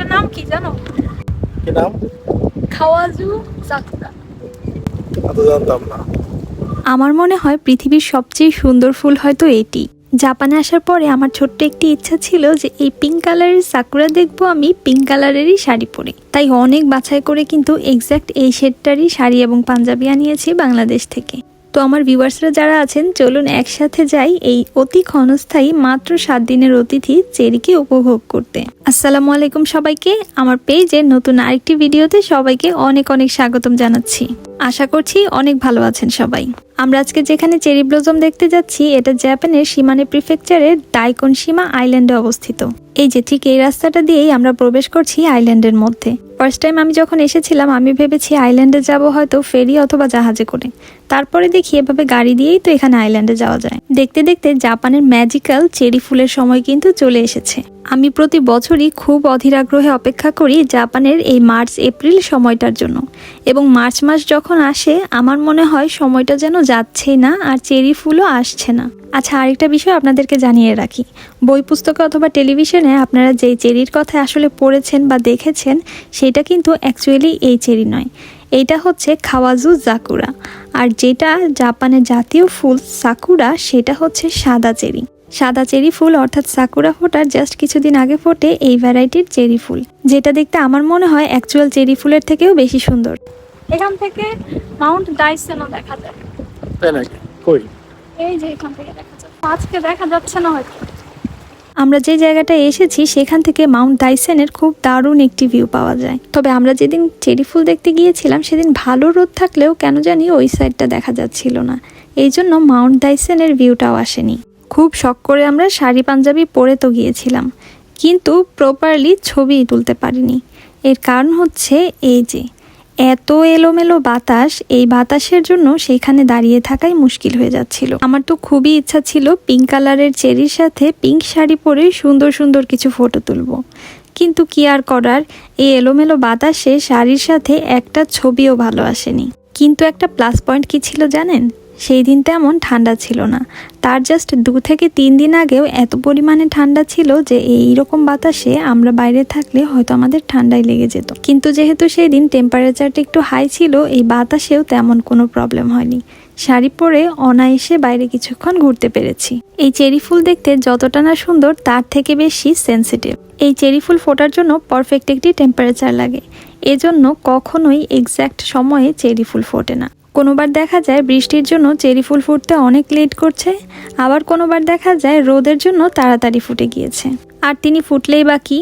এটার নাম কি জানো? কি নাম? খাওয়াজু সাকুরা এত জানতাম না। আমার মনে হয় পৃথিবীর সবচেয়ে সুন্দর ফুল হয়তো এটি। জাপানে আসার পরে আমার ছোট্ট একটি ইচ্ছা ছিল যে এই পিঙ্ক কালারের সাকুরা দেখব আমি পিঙ্ক কালারেরই শাড়ি পরে। তাই অনেক বাছাই করে কিন্তু এক্স্যাক্ট এই শেডটারই শাড়ি এবং পাঞ্জাবি আনিয়েছি বাংলাদেশ থেকে। তো আমার ভিউয়ার্সরা যারা আছেন, চলুন একসাথে যাই এই অতি ক্ষণস্থায়ী মাত্র সাত দিনের অতিথি চেরিকে উপভোগ করতে। আসসালামু আলাইকুম সবাইকে। আমার পেজের নতুন আরেকটি ভিডিওতে সবাইকে অনেক অনেক স্বাগতম জানাচ্ছি। আশা করছি অনেক ভালো আছেন সবাই। আমরা আজকে যেখানে চেরি ব্লজম দেখতে যাচ্ছি, এটা জাপানের সীমানে প্রিফেকচারের ডাইকন সীমা আইল্যান্ডে অবস্থিত। এই যে ঠিক এই রাস্তাটা দিয়েই আমরা প্রবেশ করছি আইল্যান্ডের মধ্যে। ফার্স্ট টাইম আমি যখন এসেছিলাম, আমি ভেবেছি আইল্যান্ডে যাব হয়তো ফেরি অথবা জাহাজে করে। তারপরে দেখি এভাবে গাড়ি দিয়েই তো এখানে আইল্যান্ডে যাওয়া যায়। দেখতে দেখতে জাপানের ম্যাজিক্যাল চেরি ফুলের সময় কিন্তু চলে এসেছে। আমি প্রতি বছরই খুব অধীর আগ্রহে অপেক্ষা করি জাপানের এই মার্চ এপ্রিল সময়টার জন্য। এবং মার্চ মাস যখন আসে, আমার মনে হয় সময়টা যেন যাচ্ছেই না আর চেরি ফুলও আসছে না। আচ্ছা আরেকটা বিষয় আপনাদেরকে জানিয়ে রাখি। বই, পুস্তকে অথবা টেলিভিশনে আপনারা যেই চেরির কথা আসলে পড়েছেন বা দেখেছেন, সেটা কিন্তু অ্যাকচুয়ালি এই চেরি নয়। এইটা হচ্ছে খাওয়াজু জাকুরা। আর যেটা জাপানের জাতীয় ফুল, সাকুরা, সেটা হচ্ছে সাদা চেরি। সাদা চেরি ফুল অর্থাৎ সাকুরা ফোটার জাস্ট কিছুদিন আগে ফোটে এই ভ্যারাইটির চেরি ফুল। যেটা দেখতে আমার মনে হয় অ্যাকচুয়াল চেরি ফুলের থেকেও বেশি সুন্দর। এখান থেকে মাউন্ট ডাইসেনও দেখা যায়। কই? এই যে এখান থেকে দেখা যাচ্ছে আজকে দেখা যাচ্ছে না হয়তো। আমরা যে জায়গাটায় এসেছি সেখান থেকে মাউন্ট ডাইসেনের খুব দারুণ একটি ভিউ পাওয়া যায়। তবে আমরা যেদিন চেরি ফুল দেখতে গিয়েছিলাম সেদিন ভালো রোদ থাকলেও কেন জানি ওই সাইডটা দেখা যাচ্ছিল না। এই জন্য মাউন্ট ডাইসেনের ভিউটাও আসেনি। খুব শখ করে আমরা শাড়ি পাঞ্জাবি পরে তো গিয়েছিলাম। কিন্তু প্রপারলি ছবি তুলতে পারিনি। এর কারণ হচ্ছে এই যে, এত এলোমেলো বাতাস, এই বাতাসের জন্য সেইখানে দাঁড়িয়ে থাকাই মুশকিল হয়ে যাচ্ছিল। আমার তো খুবই ইচ্ছা ছিল পিঙ্ক কালারের চেরির সাথে পিঙ্ক শাড়ি পরে সুন্দর সুন্দর কিছু ফটো তুলব। কিন্তু কি আর করার, এই এলোমেলো বাতাসে শাড়ির সাথে একটা ছবিও ভালো আসেনি। কিন্তু একটা প্লাস পয়েন্ট কি ছিল জানেন? সেই দিন তেমন ঠান্ডা ছিল না। তার জাস্ট দু থেকে তিন দিন আগেও এত পরিমাণে ঠান্ডা ছিল যে এই রকম বাতাসে আমরা বাইরে থাকলে হয়তো আমাদের ঠান্ডায় লেগে যেত। কিন্তু যেহেতু সেই দিন টেম্পারেচারটা একটু হাই ছিল, এই বাতাসেও তেমন কোনো প্রবলেম হয়নি। শাড়ি পরে অনায়াসে বাইরে কিছুক্ষণ ঘুরতে পেরেছি। এই চেরি ফুল দেখতে যতটা না সুন্দর, তার থেকে বেশি সেন্সিটিভ এই চেরি ফুল ফোটার জন্য পারফেক্ট একটি টেম্পারেচার লাগে। এজন্য কখনোই এক্স্যাক্ট সময়ে চেরি ফুল ফোটে না। কোনোবার দেখা যায় বৃষ্টির জন্য চেরি ফুল ফুটতে অনেক লেট করছে, আবার কোনোবার দেখা যায় রোদের জন্য তাড়াতাড়ি ফুটে গিয়েছে। আর তিনি ফুটলেই বাকি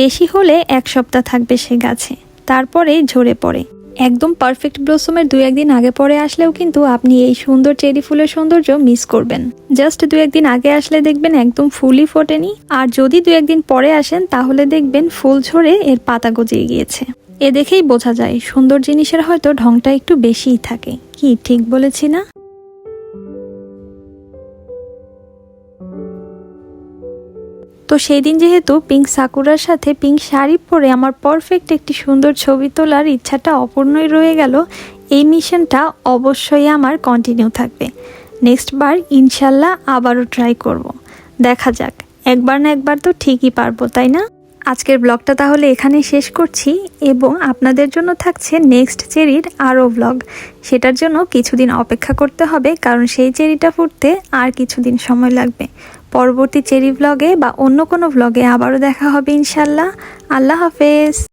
বেশি হলে এক সপ্তাহ থাকবে সে গাছে, তারপরে ঝরে পড়ে। একদম পারফেক্ট ব্লসমের দু একদিন আগে পরে আসলেও কিন্তু আপনি এই সুন্দর চেরি ফুলের সৌন্দর্য মিস করবেন। জাস্ট দু একদিন আগে আসলে দেখবেন একদম ফুলই ফোটেনি, আর যদি দু একদিন পরে আসেন তাহলে দেখবেন ফুল ঝরে এর পাতা গজিয়ে গিয়েছে। এ দেখেই বোঝা যায়, সুন্দর জিনিসের হয়তো ঢংটা একটু বেশিই থাকে। কি, ঠিক বলেছি না? তো সেই দিন যেহেতু পিঙ্ক সাকুরার সাথে পিঙ্ক শাড়ি পরে আমার পারফেক্ট একটি সুন্দর ছবি তোলার ইচ্ছাটা অপূর্ণই রয়ে গেল, এই মিশনটা অবশ্যই আমার কন্টিনিউ থাকবে। নেক্সট বার ইনশাল্লাহ আবারও ট্রাই করব। দেখা যাক, একবার না একবার তো ঠিকই পারব, তাই না? আজকের ব্লগটা তাহলে এখানে শেষ করছি এবং আপনাদের জন্য থাকছে নেক্সট চেরির আরও ব্লগ। সেটার জন্য কিছুদিন অপেক্ষা করতে হবে, কারণ সেই চেরিটা ফুটতে আর কিছুদিন সময় লাগবে। পরবর্তী চেরি ব্লগে বা অন্য কোনো ব্লগে আবারও দেখা হবে ইনশাল্লাহ। আল্লাহ হাফেজ।